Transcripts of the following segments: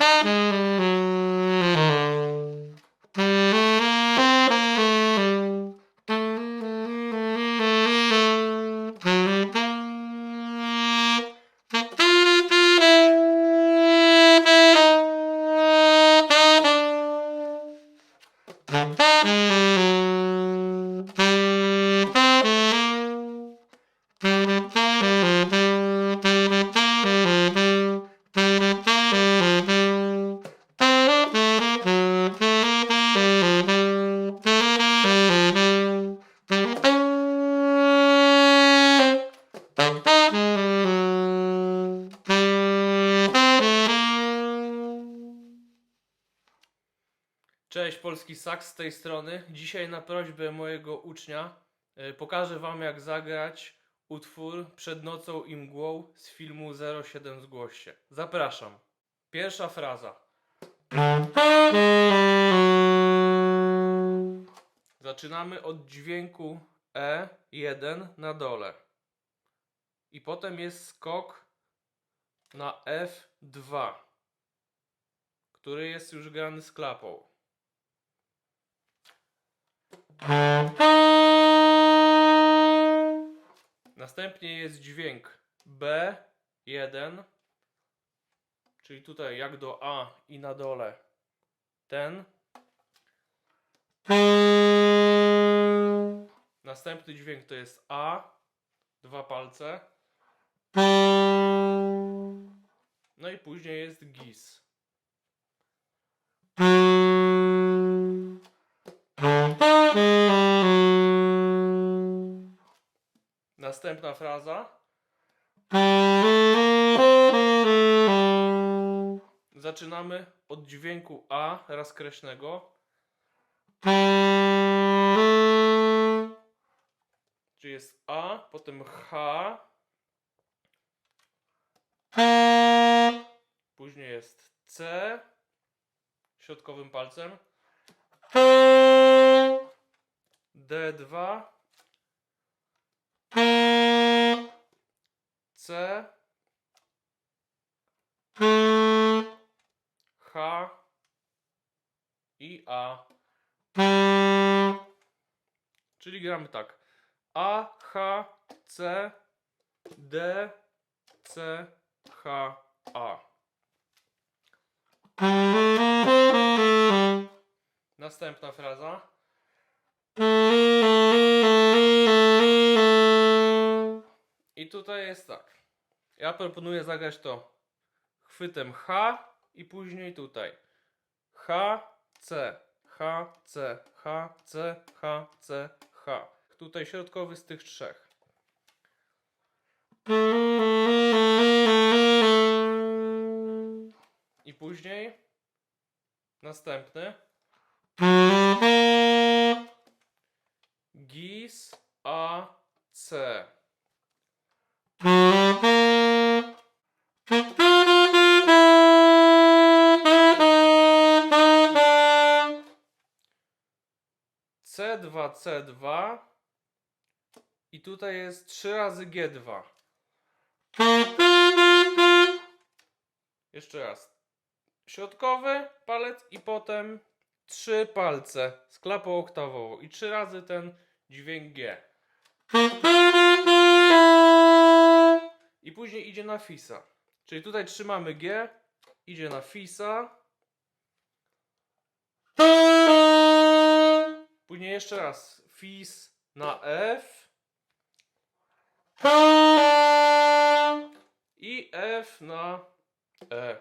Mm-hmm. Cześć, polski saks z tej strony. Dzisiaj na prośbę mojego ucznia e, pokażę Wam jak zagrać utwór Przed nocą i mgłą z filmu 07 Zgłoście. Zapraszam. Pierwsza fraza. Zaczynamy od dźwięku E1 na dole. I potem jest skok na F2, który jest już grany z klapą. Następnie jest dźwięk B1, czyli tutaj jak do A i na dole ten. Następny dźwięk to jest A, dwa palce. No i później jest GIS. Następna fraza. Zaczynamy od dźwięku A rozkreślnego. Czyli jest A, potem H. Później jest C środkowym palcem. D2. C H i A. Czyli gramy tak. A, H, C, D, C, H, A. Następna fraza. I tutaj jest tak. Ja proponuję zagrać to chwytem H i później tutaj. H, C, H, C, H, C, H, C, H. Tutaj środkowy z tych trzech. I później następny. Gis A C. C2, C2 i tutaj jest 3 razy G2. Jeszcze raz. Środkowy palec i potem trzy palce z klapą oktawową i trzy razy ten dźwięk G. I później idzie na Fisa. Czyli tutaj trzymamy G, idzie na Fisa. Później jeszcze raz Fis na F. I F na E.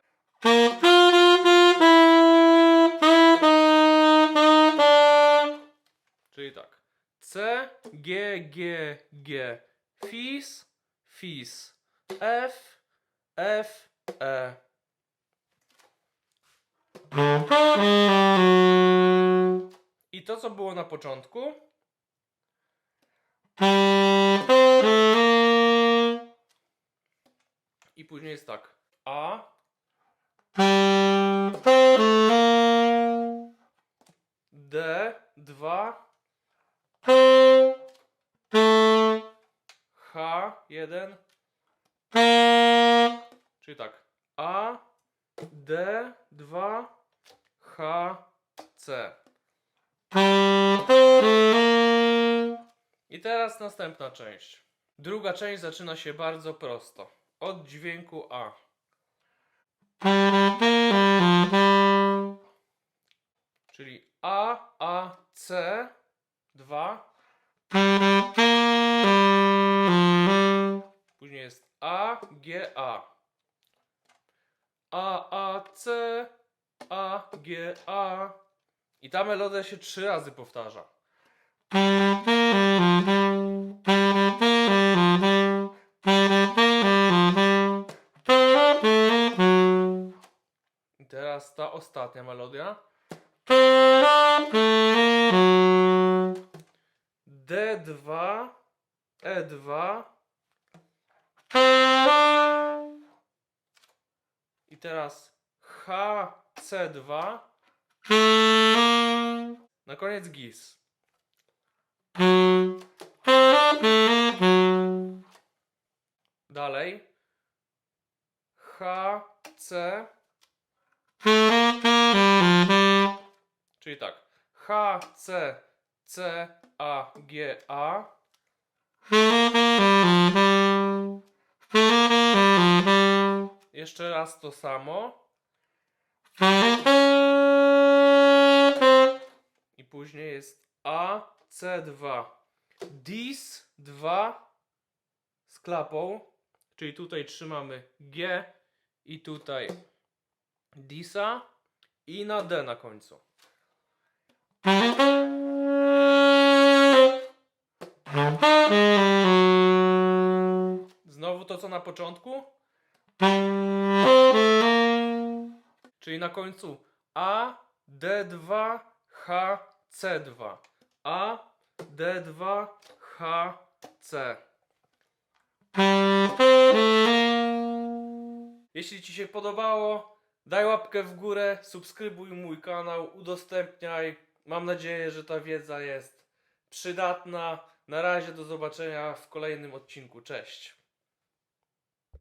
Czyli tak. C, G, G, G. Fis, Fis. F, F, E. I to, co było na początku. I później jest tak. A. D. 2. H. 1. Czyli tak. A. D, 2, H, C. I teraz następna część. Druga część zaczyna się bardzo prosto. Od dźwięku A. Czyli A, A, C, 2. Później jest A, G, A. A, A, C, A, G, A. I ta melodia się trzy razy powtarza. I teraz ta ostatnia melodia. D2, E2. I teraz HC2. Na koniec GIS. Dalej. HC. Czyli tak. H, C, C, A, G, A. Jeszcze raz to samo. Później jest A, C2. Dis 2 z klapą. Czyli tutaj trzymamy G i tutaj Disa i na D na końcu. Znowu to co na początku. Czyli na końcu A, D2, H, C2. A, D2, H, C. Jeśli Ci się podobało, daj łapkę w górę, subskrybuj mój kanał, udostępniaj. Mam nadzieję, że ta wiedza jest przydatna. Na razie do zobaczenia w kolejnym odcinku. Cześć.